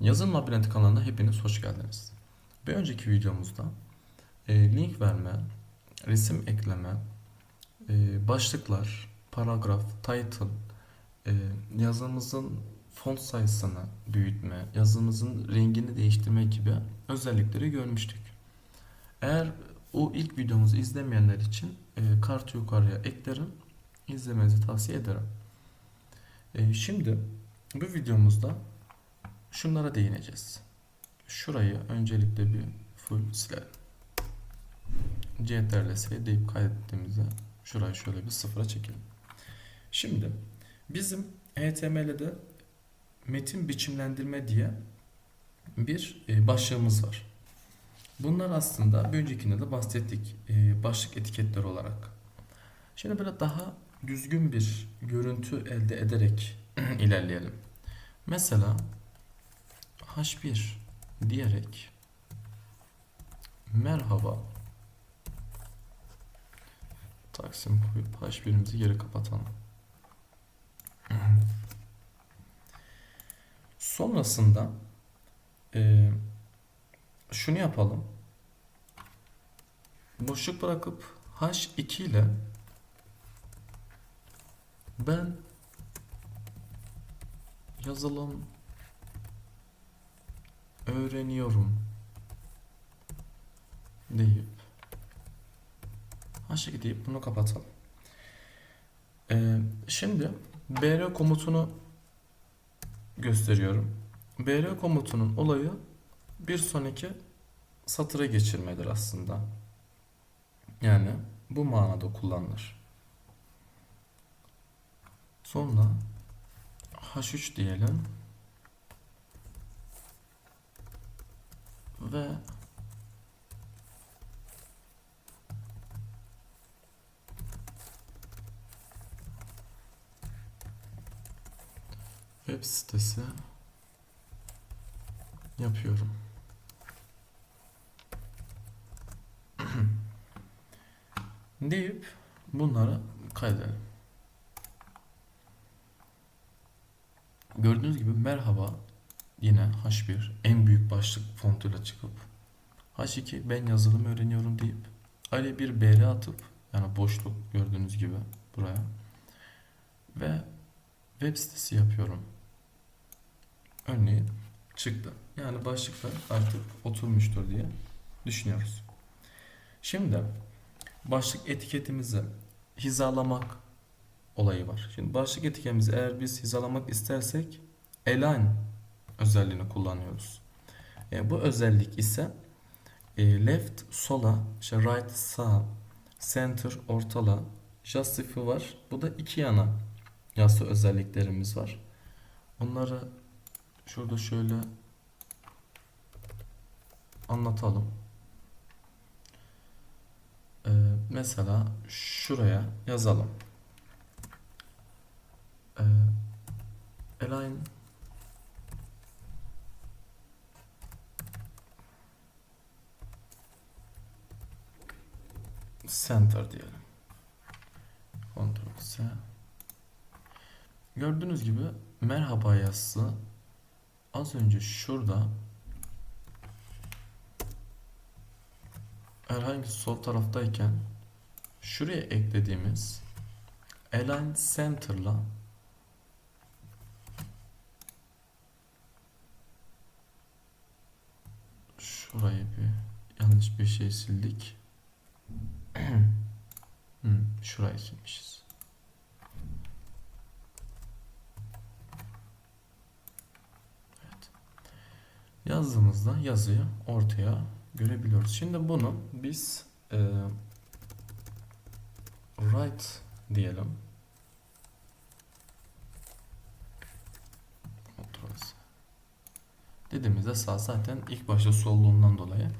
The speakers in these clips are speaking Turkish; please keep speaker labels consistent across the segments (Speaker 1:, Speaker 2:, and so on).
Speaker 1: Yazılım Labirenti kanalına hepiniz hoş geldiniz. Bir önceki videomuzda e, link verme, resim ekleme, e, başlıklar, paragraf, title, e, yazımızın font sayısını büyütme, yazımızın rengini değiştirme gibi özellikleri görmüştük. Eğer o ilk videomuzu izlemeyenler için e, kartı yukarıya eklerim, izlemenizi tavsiye ederim. E, şimdi bu videomuzda şunlara değineceğiz. Şurayı öncelikle bir full silelim. Ctrl S deyip kaydettiğimizde şurayı şöyle bir sıfıra çekelim. Şimdi bizim HTML'de metin biçimlendirme diye bir e, başlığımız var. Bunlar aslında bir öncekinde de bahsettik e, başlık etiketleri olarak. Şimdi böyle daha düzgün bir görüntü elde ederek ilerleyelim. Mesela H1 diyerek merhaba Taksim koyup H1'imizi geri kapatalım. Sonrasında e, şunu yapalım. Boşluk bırakıp H2 ile ben yazılım öğreniyorum deyip H2 deyip bunu kapatalım. Ee, şimdi br komutunu gösteriyorum. br komutunun olayı bir sonraki satıra geçirmedir aslında. Yani bu manada kullanılır. Sonra H3 diyelim. Ve web sitesi yapıyorum. deyip bunları kaydedelim. Gördüğünüz gibi merhaba yine H1 en büyük başlık fontuyla çıkıp H2 ben yazılım öğreniyorum deyip Ali bir BR atıp yani boşluk gördüğünüz gibi buraya ve web sitesi yapıyorum. Örneğin çıktı. Yani başlıklar artık oturmuştur diye düşünüyoruz. Şimdi başlık etiketimizi hizalamak olayı var. Şimdi başlık etiketimizi eğer biz hizalamak istersek align özelliğini kullanıyoruz. E, bu özellik ise e, left sola, işte right sağ, center ortala, justify var. Bu da iki yana yazı özelliklerimiz var. Onları şurada şöyle anlatalım. Ee, mesela şuraya yazalım. Ee, align center diyelim. Ctrl C. Gördüğünüz gibi merhaba yazısı az önce şurada herhangi sol taraftayken şuraya eklediğimiz align center'la şurayı bir yanlış bir şey sildik. hmm, şurayı silmişiz. Evet. Yazdığımızda yazıyı ortaya görebiliyoruz. Şimdi bunu biz e, right diyelim. Dediğimizde sağ zaten ilk başta solluğundan dolayı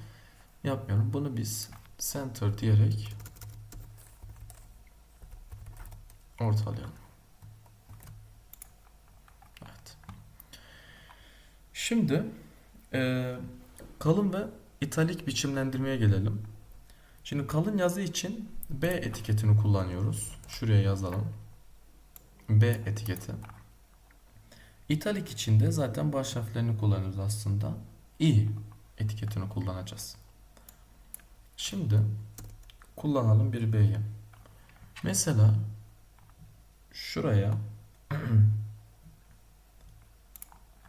Speaker 1: yapmıyorum. Bunu biz center diyerek ortalayalım. Evet. Şimdi e, kalın ve italik biçimlendirmeye gelelim. Şimdi kalın yazı için B etiketini kullanıyoruz. Şuraya yazalım. B etiketi. İtalik içinde zaten baş harflerini kullanıyoruz aslında. i etiketini kullanacağız. Şimdi kullanalım bir B'yi. Mesela şuraya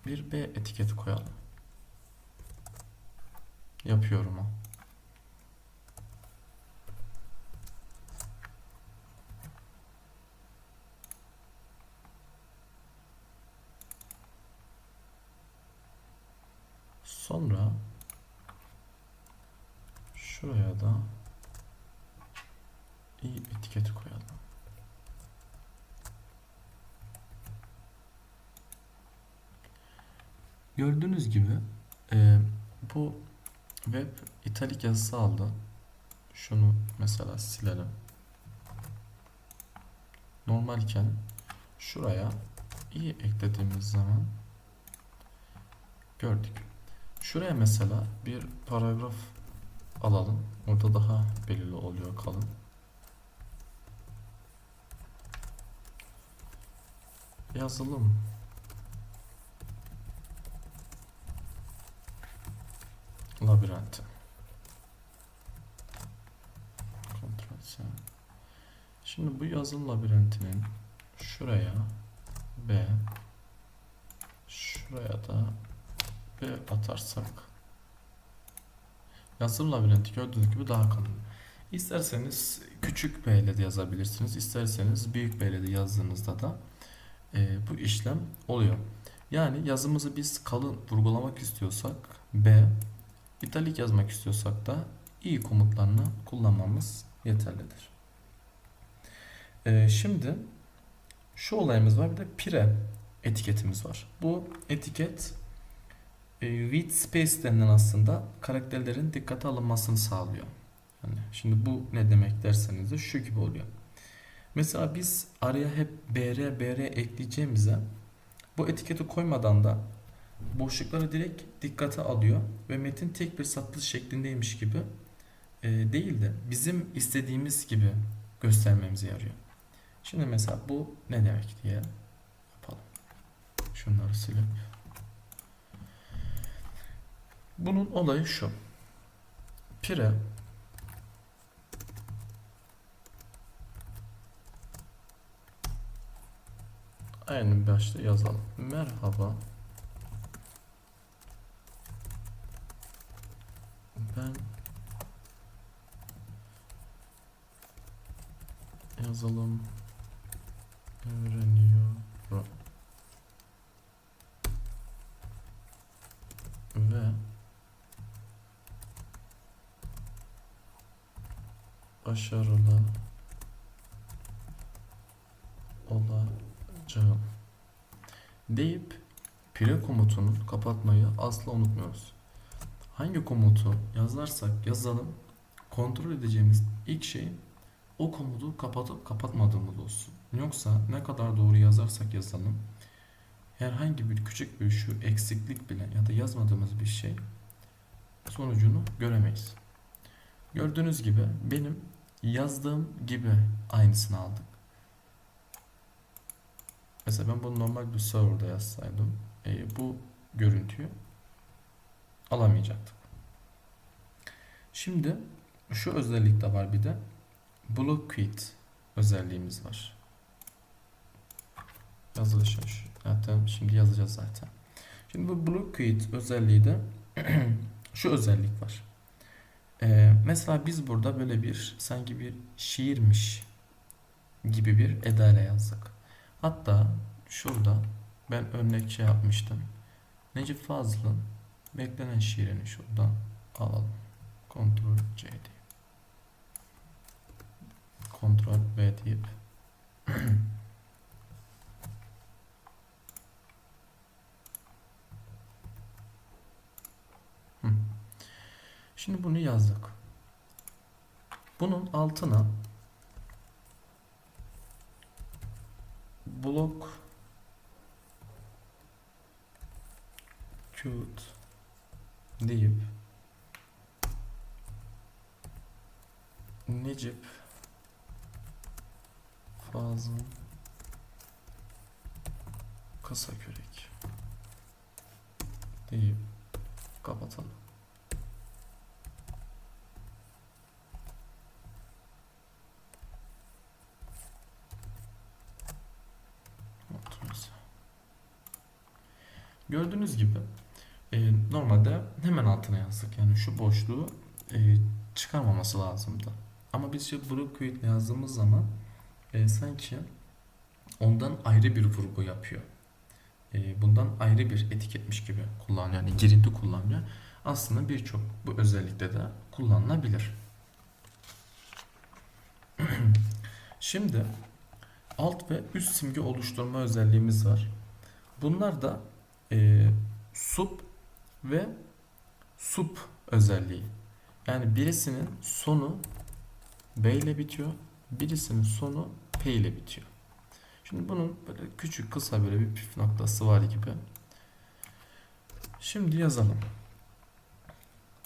Speaker 1: bir B etiketi koyalım. Yapıyorum o. Sonra şuraya da i etiketi koyalım. Gördüğünüz gibi e, bu web italik yazısı aldı. Şunu mesela silelim. Normalken şuraya i eklediğimiz zaman gördük. Şuraya mesela bir paragraf alalım. Orada daha belirli oluyor kalın. Yazılım labirenti. Kontrol C. Şimdi bu yazılım labirentinin şuraya B şuraya da B atarsak yazılım labirenti gördüğünüz gibi daha kalın. İsterseniz küçük B ile de yazabilirsiniz. İsterseniz büyük B ile de yazdığınızda da e, bu işlem oluyor. Yani yazımızı biz kalın vurgulamak istiyorsak B, italik yazmak istiyorsak da i komutlarını kullanmamız yeterlidir. E, şimdi şu olayımız var. Bir de pire etiketimiz var. Bu etiket e, white space denilen aslında karakterlerin dikkate alınmasını sağlıyor. Yani şimdi bu ne demek derseniz de şu gibi oluyor. Mesela biz araya hep br br ekleyeceğimize bu etiketi koymadan da boşlukları direkt dikkate alıyor ve metin tek bir satır şeklindeymiş gibi e, değil de bizim istediğimiz gibi göstermemize yarıyor. Şimdi mesela bu ne demek diye yapalım. Şunları silelim. Bunun olayı şu. Pire aynı başta yazalım. Merhaba. Ben yazılım öğreniyorum. Başarılı olacağım deyip pire komutunu kapatmayı asla unutmuyoruz. Hangi komutu yazarsak yazalım kontrol edeceğimiz ilk şey o komutu kapatıp kapatmadığımız olsun. Yoksa ne kadar doğru yazarsak yazalım herhangi bir küçük bir şu eksiklik bile ya da yazmadığımız bir şey sonucunu göremeyiz. Gördüğünüz gibi benim yazdığım gibi aynısını aldık. Mesela ben bunu normal bir serverda yazsaydım e, bu görüntüyü alamayacaktık. Şimdi şu özellik de var bir de block quit özelliğimiz var. Yazılışı. Zaten şimdi yazacağız zaten. Şimdi bu block quit özelliği de şu özellik var. Ee, mesela biz burada böyle bir sanki bir şiirmiş gibi bir eda ile yazdık. Hatta şurada ben örnek şey yapmıştım. Necip Fazıl'ın beklenen şiirini şuradan alalım. Ctrl C deyip. Ctrl V deyip Şimdi bunu yazdık. Bunun altına blok cute deyip Necip Fazıl kısa kürek deyip kapatalım. Gördüğünüz gibi e, normalde hemen altına yazdık. Yani şu boşluğu e, çıkarmaması lazımdı. Ama biz şu Brookwood yazdığımız zaman e, sanki ondan ayrı bir vurgu yapıyor. E, bundan ayrı bir etiketmiş gibi kullanıyor. Yani girinti kullanıyor. Aslında birçok bu özellikle de kullanılabilir. Şimdi alt ve üst simge oluşturma özelliğimiz var. Bunlar da e, sub ve sub özelliği. Yani birisinin sonu B ile bitiyor. Birisinin sonu P ile bitiyor. Şimdi bunun böyle küçük kısa böyle bir püf noktası var gibi. Şimdi yazalım.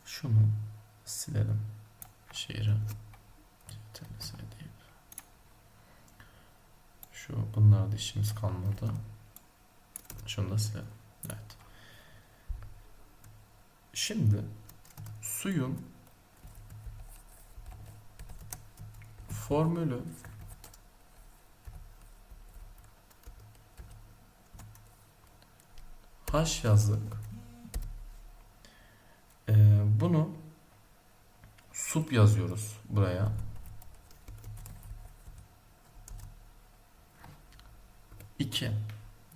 Speaker 1: Şunu silelim. Deyip. Şu bunlarda işimiz kalmadı. Şunu da silelim. Şimdi suyun formülü H yazdık. Ee, bunu sup yazıyoruz buraya. İki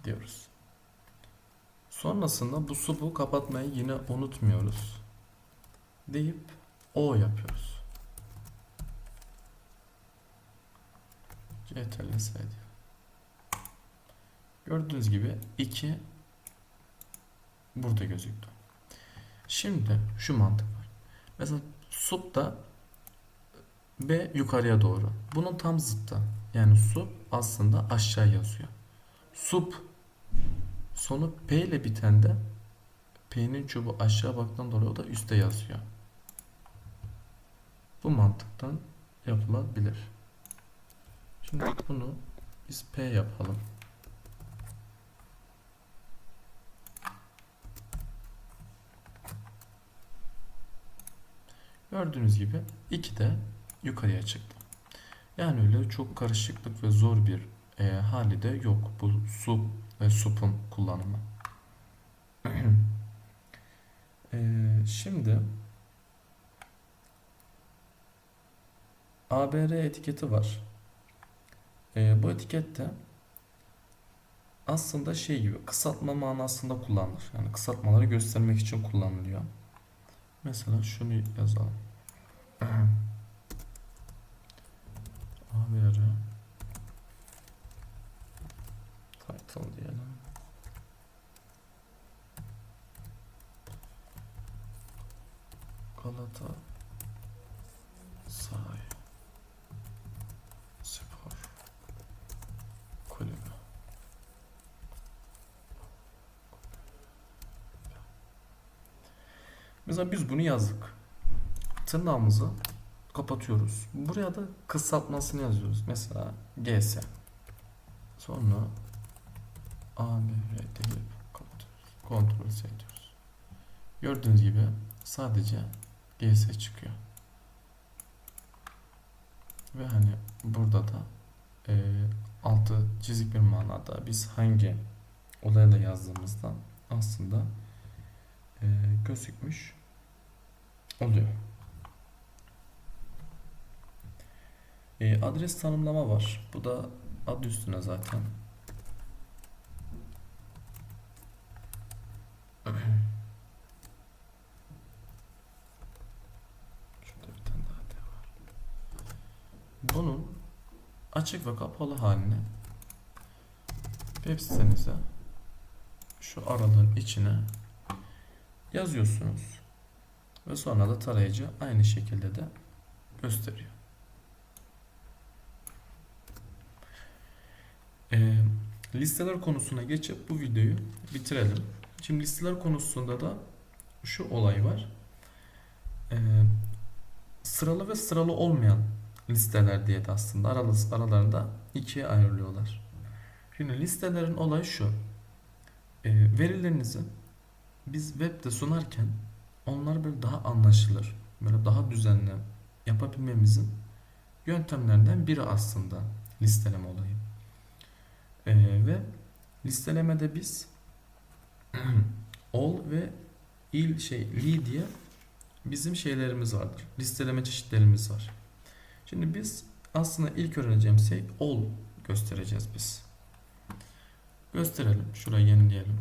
Speaker 1: diyoruz. Sonrasında bu subu kapatmayı yine unutmuyoruz. Deyip O yapıyoruz. CTRL S diyor. Gördüğünüz gibi 2 burada gözüktü. Şimdi şu mantık var. Mesela sup da B yukarıya doğru. Bunun tam zıttı. Yani sup aslında aşağı yazıyor. Sup sonu P ile biten de P'nin çubuğu aşağı baktan dolayı o da üste yazıyor. Bu mantıktan yapılabilir. Şimdi bunu biz P yapalım. Gördüğünüz gibi 2 de yukarıya çıktı. Yani öyle çok karışıklık ve zor bir e, hali de yok bu su ve supun kullanımı. e, şimdi ABR etiketi var. E, bu etikette aslında şey gibi kısaltma manasında kullanılır. Yani kısaltmaları göstermek için kullanılıyor. Mesela şunu yazalım. ABR title diyelim. Galata Saray Spor Kulübü Mesela biz bunu yazdık. Tırnağımızı kapatıyoruz. Buraya da kısaltmasını yazıyoruz. Mesela GS. Sonra AMR deyip kapatıyoruz. S diyoruz. Gördüğünüz gibi sadece GS çıkıyor. Ve hani burada da e, altı çizik bir manada biz hangi olayla yazdığımızdan aslında e, gözükmüş oluyor. E, adres tanımlama var. Bu da adı üstüne zaten. Şurada bir tane daha D var. Bunun açık ve kapalı halini web şu aralığın içine yazıyorsunuz. Ve sonra da tarayıcı aynı şekilde de gösteriyor. Ee, listeler konusuna geçip bu videoyu bitirelim. Şimdi listeler konusunda da şu olay var. Ee, sıralı ve sıralı olmayan listeler diye de aslında aralarında ikiye ayrılıyorlar. Şimdi listelerin olayı şu. E, verilerinizi biz webde sunarken onlar böyle daha anlaşılır, böyle daha düzenli yapabilmemizin yöntemlerinden biri aslında listeleme olayı. E, ve listelemede biz all ve il şey li diye bizim şeylerimiz vardır. Listeleme çeşitlerimiz var. Şimdi biz aslında ilk öğreneceğimiz şey all göstereceğiz biz. Gösterelim. Şurayı yenileyelim.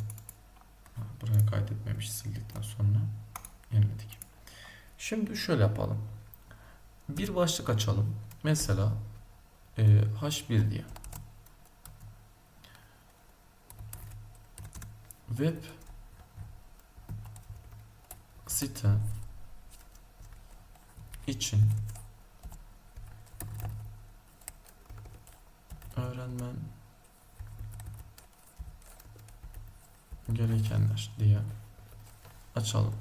Speaker 1: Buraya kaydetmemiş sildikten sonra yeniledik. Şimdi şöyle yapalım. Bir başlık açalım. Mesela e, H1 diye. Web site için öğrenmen gerekenler diye açalım.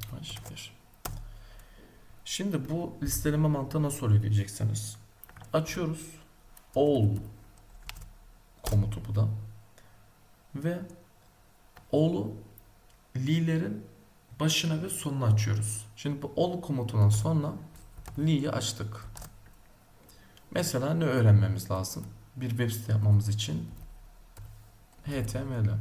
Speaker 1: H1. Şimdi bu listeleme mantığı nasıl oluyor diyeceksiniz. Açıyoruz. All komutu bu da. Ve all'u li'lerin başına ve sonuna açıyoruz. Şimdi bu all komutundan sonra li'yi açtık. Mesela ne öğrenmemiz lazım? Bir web site yapmamız için HTML.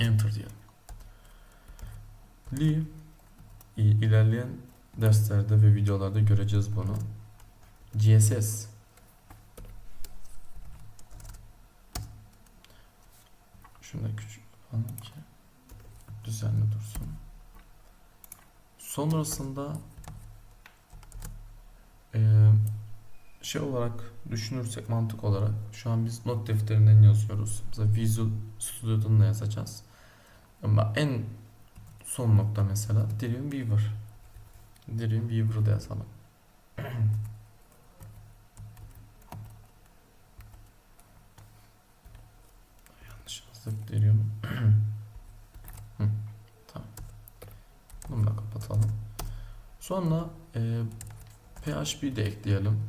Speaker 1: Enter diyelim. Li ilerleyen derslerde ve videolarda göreceğiz bunu. CSS Şunu da küçük yapalım ki düzenli dursun. Sonrasında şey olarak düşünürsek mantık olarak şu an biz not defterinden yazıyoruz. Mesela Visual Studio'dan da yazacağız. Ama en son nokta mesela Dreamweaver. Dreamweaver'ı da yazalım. Yanlış yazdık Dream. Bunu da kapatalım. Sonra e, PHP de ekleyelim.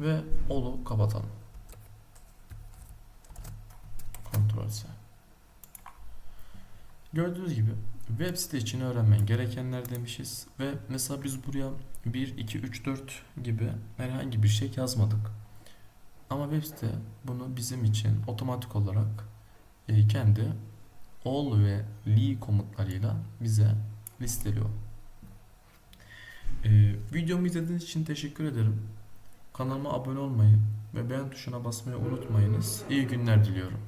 Speaker 1: Ve olu kapatalım. Kontrol C. Gördüğünüz gibi web site için öğrenmen gerekenler demişiz ve mesela biz buraya 1, 2, 3, 4 gibi herhangi bir şey yazmadık. Ama web site bunu bizim için otomatik olarak e, kendi all ve li komutlarıyla bize listeliyor. E, videomu izlediğiniz için teşekkür ederim. Kanalıma abone olmayı ve beğen tuşuna basmayı unutmayınız. İyi günler diliyorum.